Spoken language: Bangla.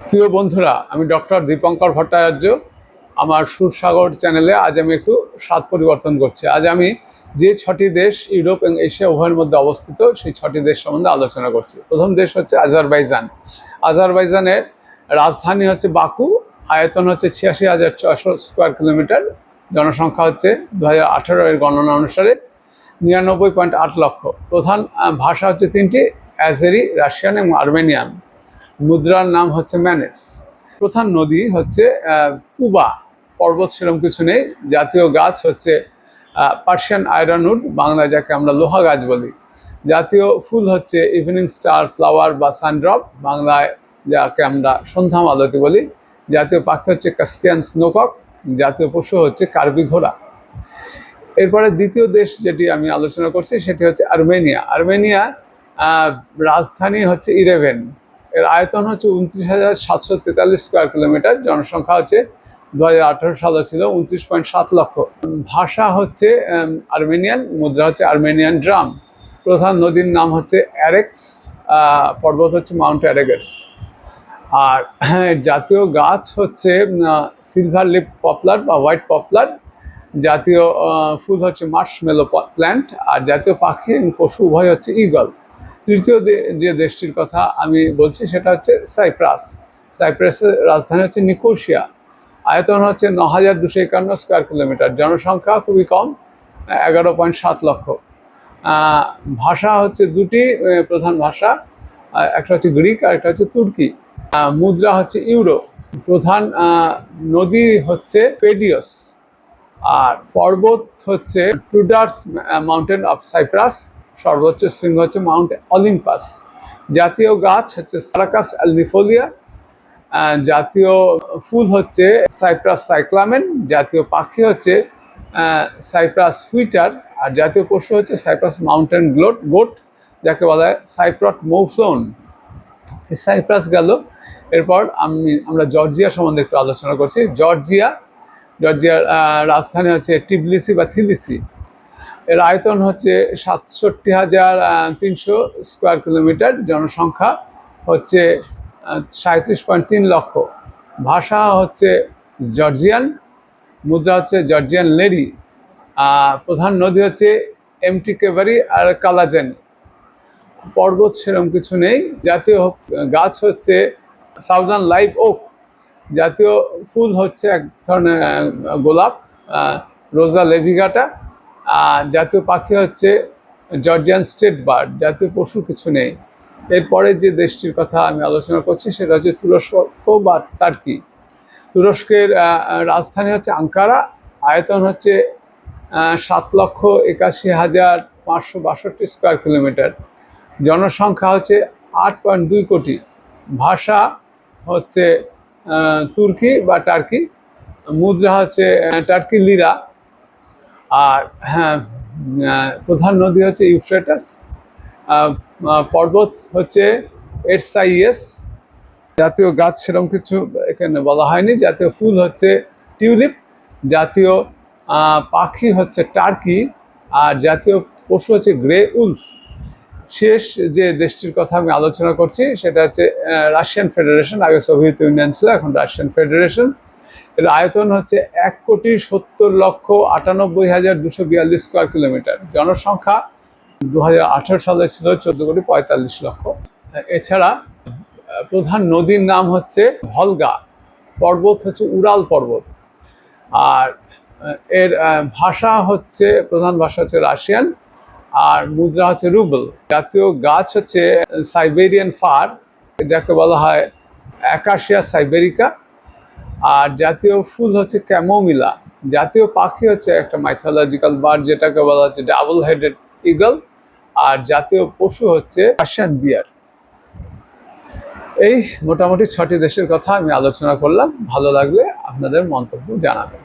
প্রিয় বন্ধুরা, আমি ডক্টর দীপঙ্কর ভট্টাচার্য, আমার সুরসাগর চ্যানেলে আজ আমি একটু স্বাদ পরিবর্তন করছি। আজ আমি যে ছটি দেশ ইউরোপ এবং এশিয়া উভয়ের মধ্যে অবস্থিত, সেই ছটি দেশ সম্বন্ধে আলোচনা করছি। প্রথম দেশ হচ্ছে আজারবাইজান। আজারবাইজানের রাজধানী হচ্ছে বাকু, আয়তন হচ্ছে ছিয়াশি হাজার ছশো স্কোয়ার কিলোমিটার, জনসংখ্যা হচ্ছে দু হাজার আঠেরো এর গণনা অনুসারে নিরানব্বই পয়েন্ট আট লক্ষ। প্রধান ভাষা হচ্ছে তিনটি, অ্যাজেরি, রাশিয়ান এবং আর্মেনিয়ান। মুদ্রার নাম হচ্ছে ম্যানেটস। প্রধান নদী হচ্ছে কুবা। পর্বত সেরকম কিছু নেই। জাতীয় গাছ হচ্ছে পার্সিয়ান আয়রনউড, বাংলায় যাকে আমরা লোহা গাছ বলি। জাতীয় ফুল হচ্ছে ইভিনিং স্টার, ফ্লাওয়ার বা সানড্রপ। বাংলায় যাকে আমরা সন্ধ্যা মালতী বলি। জাতীয় পাখি হচ্ছে কাস্পিয়ান স্নোকক। জাতীয় পশু হচ্ছে কার্বি ঘোড়া। এরপরে দ্বিতীয় দেশ যেটি আমি আলোচনা করছি, সেটি হচ্ছে আর্মেনিয়া। আর্মেনিয়া রাজধানী হচ্ছে ইরেভেন। এর আয়তন হচ্ছে উনত্রিশ হাজার সাতশো তেতাল্লিশ স্কোয়ার কিলোমিটার জনসংখ্যা হচ্ছে দু হাজার আঠারো সালে ছিল উনত্রিশ পয়েন্ট সাত লক্ষ। ভাষা হচ্ছে আর্মেনিয়ান, মুদ্রা হচ্ছে আর্মেনিয়ান ড্রাম। প্রধান নদীর নাম হচ্ছে অ্যারেক্স পর্বত হচ্ছে মাউন্ট অ্যারেগেটস আর জাতীয় গাছ হচ্ছে সিলভার লিপ পপলার বা হোয়াইট পপলার। জাতীয় ফুল হচ্ছে মার্শমেলো প্ল্যান্ট। আর জাতীয় পাখি পশু উভয় হচ্ছে ইগল। তৃতীয় যে দেশটির কথা আমি বলছি সেটা হচ্ছে সাইপ্রাস। সাইপ্রাসের রাজধানী হচ্ছে নিকোশিয়া। আয়তন হচ্ছে ন হাজার দুশো একান্ন স্কোয়ার কিলোমিটার। জনসংখ্যা খুবই কম, এগারো পয়েন্ট সাত লক্ষ। ভাষা হচ্ছে দুটি প্রধান ভাষা। একটা হচ্ছে গ্রিক আর একটা হচ্ছে তুর্কি। মুদ্রা হচ্ছে ইউরো। প্রধান নদী হচ্ছে পেডিয়স। আর পর্বত হচ্ছে টুডার্স মাউন্টেন অফ সাইপ্রাস। সর্বোচ্চ শৃঙ্গ হচ্ছে মাউন্ট অলিম্পাস। জাতীয় গাছ হচ্ছে সারাকাস অ্যালনিফোলিয়া। জাতীয় ফুল হচ্ছে সাইপ্রাস সাইক্লামেন। জাতীয় পাখি হচ্ছে সাইপ্রাস হুইটার আর জাতীয় পশু হচ্ছে সাইপ্রাস মাউন্টেন গ্লোট গোট, যাকে বলা হয় সাইপ্রট মৌফ্লোন। সাইপ্রাস গেল। এরপর আমি আমরা জর্জিয়া সম্বন্ধে একটু আলোচনা করছি। জর্জিয়া জর্জিয়ার রাজধানী হচ্ছে টিবলিসি বা থিলিসি। এর আয়তন হচ্ছে সাতষট্টি হাজার তিনশো স্কোয়ার কিলোমিটার, জনসংখ্যা হচ্ছে সাঁত্রিশ পয়েন্ট তিন লক্ষ। ভাষা হচ্ছে জর্জিয়ান, মুদ্রা হচ্ছে জর্জিয়ান লেডি প্রধান নদী হচ্ছে এমটি কেবারি আর কালাজেন। পর্বত সেরকম কিছু নেই, জাতীয় গাছ হচ্ছে সাউদার্ন লাইভ ওক, জাতীয় ফুল হচ্ছে এক ধরনের গোলাপ রোজা লেভিগাটা জাতীয় পাখি হচ্ছে জর্জিয়ান স্টেট বার্ড জাতীয় পশু কিছু নেই। এরপরে যে দেশটির কথা আমি আলোচনা করছি, সেটা হচ্ছে তুরস্ক বা টার্কি তুরস্কের রাজধানী হচ্ছে আঙ্কারা, আয়তন হচ্ছে সাত লক্ষ একাশি হাজার পাঁচশো বাষট্টি স্কোয়ার কিলোমিটার। জনসংখ্যা হচ্ছে আট পয়েন্ট দুই কোটি। ভাষা হচ্ছে তুর্কি বা টার্কি। মুদ্রা হচ্ছে টার্কি লিরা। আর হ্যাঁ প্রধান নদী হচ্ছে ইউফ্রেটাস। পর্বত হচ্ছে এরসাইএস জাতীয় গাছ সেরকম কিছু এখানে বলা হয়নি। জাতীয় ফুল হচ্ছে টিউলিপ। জাতীয় পাখি হচ্ছে টার্কি। আর জাতীয় পশু হচ্ছে গ্রে উলফ। শেষ যে দেশটির কথা আমি আলোচনা করছি, সেটা হচ্ছে রাশিয়ান ফেডারেশন, আগে সোভিয়েত ইউনিয়ন ছিল, এখন রাশিয়ান ফেডারেশন। এর আয়তন হচ্ছে এক কোটি সত্তর লক্ষ আটানব্বই হাজার দুশো বিয়াল্লিশ স্কোয়ার কিলোমিটার। জনসংখ্যা দু হাজার আঠারো সালে ছিল চোদ্দ কোটি পঁয়তাল্লিশ লক্ষ। এছাড়া প্রধান নদীর নাম হচ্ছে ভলগা। পর্বত হচ্ছে উড়াল পর্বত। আর এর ভাষা হচ্ছে, প্রধান ভাষা হচ্ছে রাশিয়ান, আর মুদ্রা হচ্ছে রুবেল। জাতীয় গাছ হচ্ছে সাইবেরিয়ান ফার, যাকে বলা হয় অ্যাকাশিয়া সাইবেরিকা। আর জাতীয় ফুল হচ্ছে ক্যামোমিলা জাতীয় পাখি হচ্ছে একটা মাইথোলজিক্যাল বার্ড যেটাকে বলা হচ্ছে ডাবল হেডেড ইগল আর জাতীয় পশু হচ্ছে রাশিয়ান বিয়ার এই মোটামুটি ছটি দেশের কথা আমি আলোচনা করলাম। ভালো লাগলে আপনাদের মন্তব্য জানাবেন।